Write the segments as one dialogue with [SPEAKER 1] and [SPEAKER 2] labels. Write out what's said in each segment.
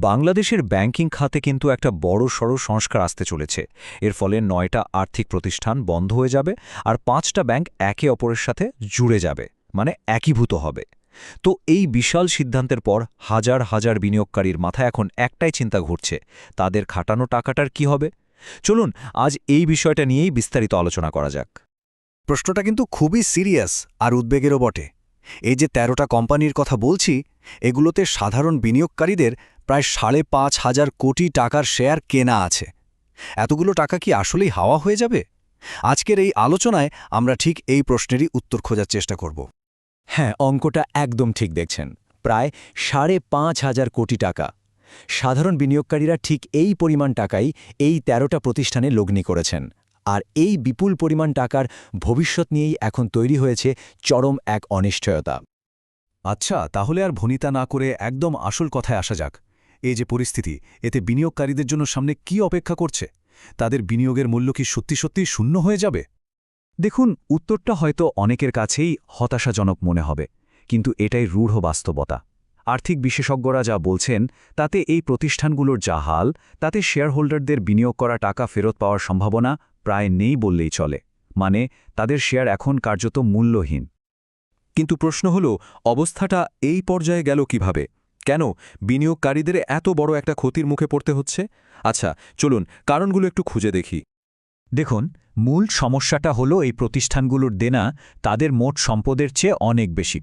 [SPEAKER 1] বাংলাদেশের ব্যাংকিং খাতে কিন্তু একটা বড় সড় সংস্কার আসতে চলেছে। এর ফলে নয়টা আর্থিক প্রতিষ্ঠান বন্ধ হয়ে যাবে আর পাঁচটা ব্যাংক একে অপরের সাথে জুড়ে যাবে মানে একীভূত হবে। তো এই বিশাল সিদ্ধান্তের পর হাজার হাজার বিনিয়োগকারীর মাথায় এখন একটাই চিন্তা ঘুরছে, তাদের খাটানো টাকাটার কি হবে? চলুন আজ এই বিষয়টা নিয়েই বিস্তারিত আলোচনা করা যাক।
[SPEAKER 2] প্রশ্নটা কিন্তু খুবই সিরিয়াস আর উদ্বেগেরও বটে। এই যে তেরোটা কোম্পানির কথা বলছি, এগুলোতে সাধারণ বিনিয়োগকারীদের প্রায় সাড়ে পাঁচ হাজার কোটি টাকার শেয়ার কেনা আছে। এতগুলো টাকা কি আসলেই হাওয়া হয়ে যাবে? আজকের এই আলোচনায় আমরা ঠিক এই প্রশ্নেরই উত্তর খোঁজার চেষ্টা করব।
[SPEAKER 1] হ্যাঁ অঙ্কটা একদম ঠিক দেখছেন। প্রায় সাড়ে পাঁচ হাজার কোটি টাকা। সাধারণ বিনিয়োগকারীরা ঠিক এই পরিমাণ টাকাই এই তেরোটা প্রতিষ্ঠানে লগ্নি করেছেন। আর এই বিপুল পরিমাণ টাকার ভবিষ্যৎ নিয়েই এখন তৈরি হয়েছে চরম এক অনিশ্চয়তা।
[SPEAKER 2] আচ্ছা তাহলে আর ভনিতা না করে একদম আসল কথায় আসা যাক। এই যে পরিস্থিতি, এতে বিনিয়োগকারীদের জন্য সামনে কি অপেক্ষা করছে? তাদের বিনিয়োগের মূল্য কি সত্যি সত্যি শূন্য হয়ে যাবে?
[SPEAKER 1] দেখুন, উত্তরটা হয়তো অনেকের কাছেই হতাশাজনক মনে হবে, কিন্তু এটাই রূঢ় বাস্তবতা। আর্থিক বিশেষজ্ঞরা যা বলছেন, তাতে এই প্রতিষ্ঠানগুলোর যা হাল, তাতে শেয়ারহোল্ডারদের বিনিয়োগ করা টাকা ফেরত পাওয়ার সম্ভাবনা প্রায় নেই বললেই চলে। মানে তাদের শেয়ার এখন কার্যত মূল্যহীন।
[SPEAKER 3] কিন্তু প্রশ্ন হল, অবস্থাটা এই পর্যায়ে গেল কীভাবে? কেন বিনিয়োগকারীদের এত বড় একটা ক্ষতির মুখে পড়তে হচ্ছে? আচ্ছা চলুন কারণগুলো একটু খুঁজে দেখি।
[SPEAKER 1] দেখুন, মূল সমস্যাটা হলো এই প্রতিষ্ঠানগুলোর দেনা তাদের মোট সম্পদের চেয়ে অনেক বেশি।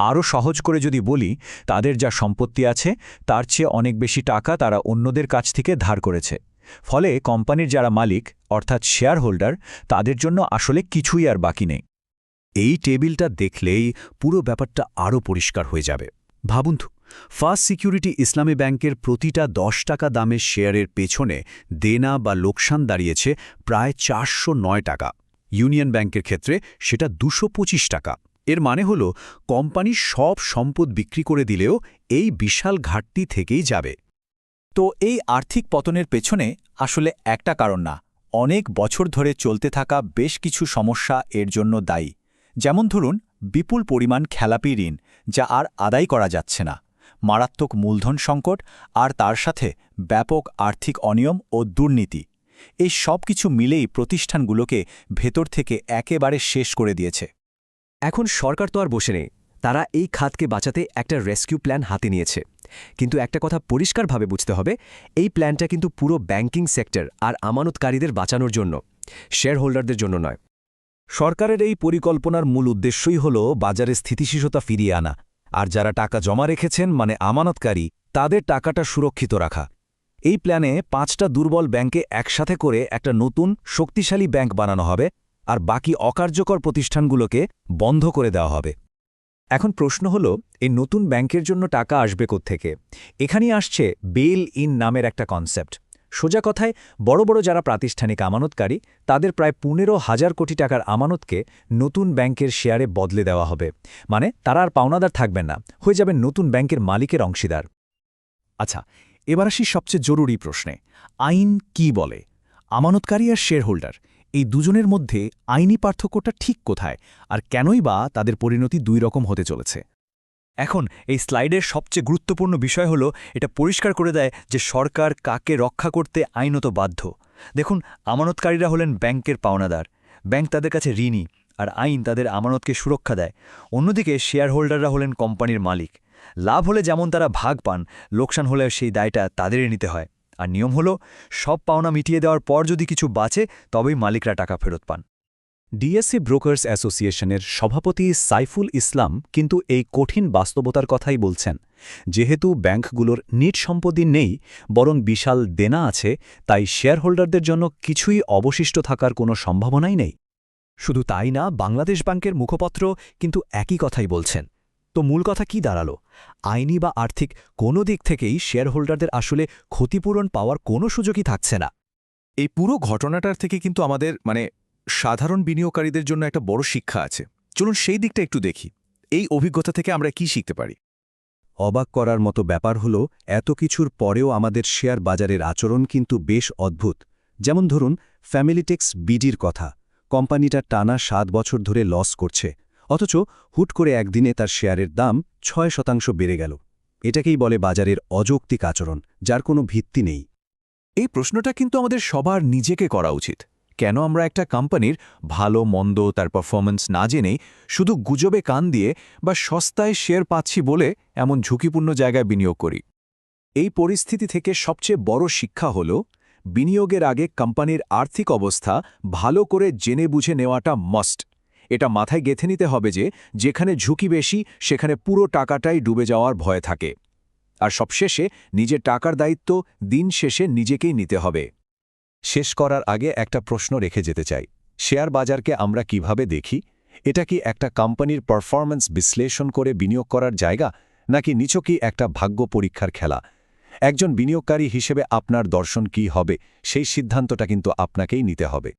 [SPEAKER 1] আরও সহজ করে যদি বলি, তাদের যা সম্পত্তি আছে, তার চেয়ে অনেক বেশি টাকা তারা অন্যদের কাছ থেকে ধার করেছে। ফলে কোম্পানির যারা মালিক, অর্থাৎ শেয়ার হোল্ডার তাদের জন্য আসলে কিছুই আর বাকি নেই।
[SPEAKER 2] এই টেবিলটা দেখলেই পুরো ব্যাপারটা আরও পরিষ্কার হয়ে যাবে। ভাবুন তো। ফার্স্ট সিকিউরিটি ইসলামী ব্যাংকের প্রতিটা দশ টাকা দামের শেয়ারের পেছনে দেনা বা লোকসান দাঁড়িয়েছে প্রায় চারশো নয় টাকা। ইউনিয়ন ব্যাংকের ক্ষেত্রে সেটা দুশো টাকা। এর মানে হল, কোম্পানি সব সম্পদ বিক্রি করে দিলেও এই বিশাল ঘাটতি থেকেই যাবে।
[SPEAKER 1] তো এই আর্থিক পতনের পেছনে আসলে একটা কারণ না, অনেক বছর ধরে চলতে থাকা বেশ কিছু সমস্যা এর জন্য দায়ী। যেমন ধরুন, বিপুল পরিমাণ খেলাপি ঋণ যা আর আদায় করা যাচ্ছে না। মারাত্মক মূলধন সংকট আর তার সাথে ব্যাপক আর্থিক অনিয়ম ও দুর্নীতি। এই সব কিছু মিলেই প্রতিষ্ঠানগুলোকে ভেতর থেকে একেবারে শেষ করে দিয়েছে।
[SPEAKER 4] এখন সরকার তো আর বসে নেই। তারা এই খাতকে বাঁচাতে একটা রেস্কিউ প্ল্যান হাতে নিয়েছে। কিন্তু একটা কথা পরিষ্কারভাবে বুঝতে হবে, এই প্ল্যানটা কিন্তু পুরো ব্যাংকিং সেক্টর আর আমানতকারীদের বাঁচানোর জন্য শেয়ার হোল্ডারদের জন্য নয়।
[SPEAKER 2] সরকারের এই পরিকল্পনার মূল উদ্দেশ্যই হল বাজারে স্থিতিশীলতা ফিরিয়ে আনা। আর যারা টাকা জমা রেখেছেন মানে আমানতকারী, তাদের টাকাটা সুরক্ষিত রাখা। এই প্ল্যানে পাঁচটা দুর্বল ব্যাংকে একসাথে করে একটা নতুন, শক্তিশালী ব্যাংক বানানো হবে, আর বাকি অকার্যকর প্রতিষ্ঠানগুলোকে বন্ধ করে দেওয়া হবে।
[SPEAKER 1] এখন প্রশ্ন হল, এই নতুন ব্যাংকের জন্য টাকা আসবে থেকে এখানেই আসছে বেল ইন নামের একটা কনসেপ্ট। সোজা কথায়, বড় বড় যারা প্রাতিষ্ঠানিক আমানতকারী, তাদের প্রায় পনেরো হাজার কোটি টাকার আমানতকে নতুন ব্যাংকের শেয়ারে বদলে দেওয়া হবে। মানে তারা আর পাওনাদার থাকবেন না, হয়ে যাবেন নতুন ব্যাংকের মালিকের অংশীদার।
[SPEAKER 2] আচ্ছা এবার আসি সবচেয়ে জরুরি প্রশ্নে। আইন কি বলে? আমানতকারী আর শেয়ার হোল্ডার এই দুজনের মধ্যে আইনি পার্থক্যটা ঠিক কোথায়? আর কেনই বা তাদের পরিণতি দুই রকম হতে চলেছে?
[SPEAKER 1] এখন এই স্লাইডের সবচেয়ে গুরুত্বপূর্ণ বিষয় হল, এটা পরিষ্কার করে দেয় যে সরকার কাকে রক্ষা করতে আইনত বাধ্য। দেখুন, আমানতকারীরা হলেন ব্যাংকের পাওনাদার। ব্যাংক তাদের কাছে ঋণী, আর আইন তাদের আমানতকে সুরক্ষা দেয়। অন্যদিকে শেয়ার হোল্ডাররা হলেন কোম্পানির মালিক। লাভ হলে যেমন তারা ভাগ পান, লোকসান হলে সেই দায়টা তাদেরই নিতে হয়। আর নিয়ম হল, সব পাওনা মিটিয়ে দেওয়ার পর যদি কিছু বাঁচে, তবেই মালিকরা টাকা ফেরত পান।
[SPEAKER 2] ডিএসসি ব্রোকার্স অ্যাসোসিয়েশনের সভাপতি সাইফুল ইসলাম কিন্তু এই কঠিন বাস্তবতার কথাই বলছেন। যেহেতু ব্যাংকগুলোর নিট সম্পত্তি নেই, বরং বিশাল দেনা আছে, তাই শেয়ারহোল্ডারদের জন্য কিছুই অবশিষ্ট থাকার কোনো সম্ভাবনাই নেই।
[SPEAKER 4] শুধু তাই না, বাংলাদেশ ব্যাংকের মুখপত্র কিন্তু একই কথাই বলছেন। তো মূল কথা কি দাঁড়াল? আইনি বা আর্থিক কোনো দিক থেকেই শেয়ারহোল্ডারদের আসলে ক্ষতিপূরণ পাওয়ার কোনো সুযোগই থাকছে না।
[SPEAKER 3] এই পুরো ঘটনাটার থেকে কিন্তু আমাদের মানে সাধারণ বিনিয়োগকারীদের জন্য একটা বড় শিক্ষা আছে। চলুন সেই দিকটা একটু দেখি। এই অভিজ্ঞতা থেকে আমরা কি শিখতে পারি?
[SPEAKER 2] অবাক করার মতো ব্যাপার হল, এত কিছুর পরেও আমাদের শেয়ার বাজারের আচরণ কিন্তু বেশ অদ্ভুত। যেমন ধরুন, ফ্যামিলিটেক্স বিডির কথা। কোম্পানিটা টানা সাত বছর ধরে লস করছে। অথচ হুট করে একদিনে তার শেয়ারের দাম ছয় শতাংশ বেড়ে গেল। এটাকেই বলে বাজারের অযৌক্তিক আচরণ, যার কোনো ভিত্তি নেই।
[SPEAKER 3] এই প্রশ্নটা কিন্তু আমাদের সবার নিজেকে করা উচিত। কেন আমরা একটা কোম্পানির ভালো, মন্দ, তার পারফরম্যান্স না জেনেই শুধু গুজবে কান দিয়ে বা সস্তায় শেয়ার পাচ্ছি বলে এমন ঝুঁকিপূর্ণ জায়গায় বিনিয়োগ করি।
[SPEAKER 2] এই পরিস্থিতি থেকে সবচেয়ে বড় শিক্ষা হল, বিনিয়োগের আগে কোম্পানির আর্থিক অবস্থা ভালো করে জেনে বুঝে নেওয়াটা মস্ট এটা মাথায় গেথে নিতে হবে যে, যেখানে ঝুঁকি বেশি, সেখানে পুরো টাকাটাই ডুবে যাওয়ার ভয় থাকে। আর সবশেষে নিজের টাকার দায়িত্ব দিন শেষে নিজেকেই নিতে হবে। শেষ করার আগে একটা প্রশ্ন রেখে যেতে চাই। শেয়ার বাজারকে আমরা কীভাবে দেখি? এটা কি একটা কোম্পানির পারফরম্যান্স বিশ্লেষণ করে বিনিয়োগ করার জায়গা, নাকি নিচকই একটা ভাগ্য পরীক্ষার খেলা? একজন বিনিয়োগকারী হিসেবে আপনার দর্শন কি হবে, সেই সিদ্ধান্তটা কিন্তু আপনাকেই নিতে হবে।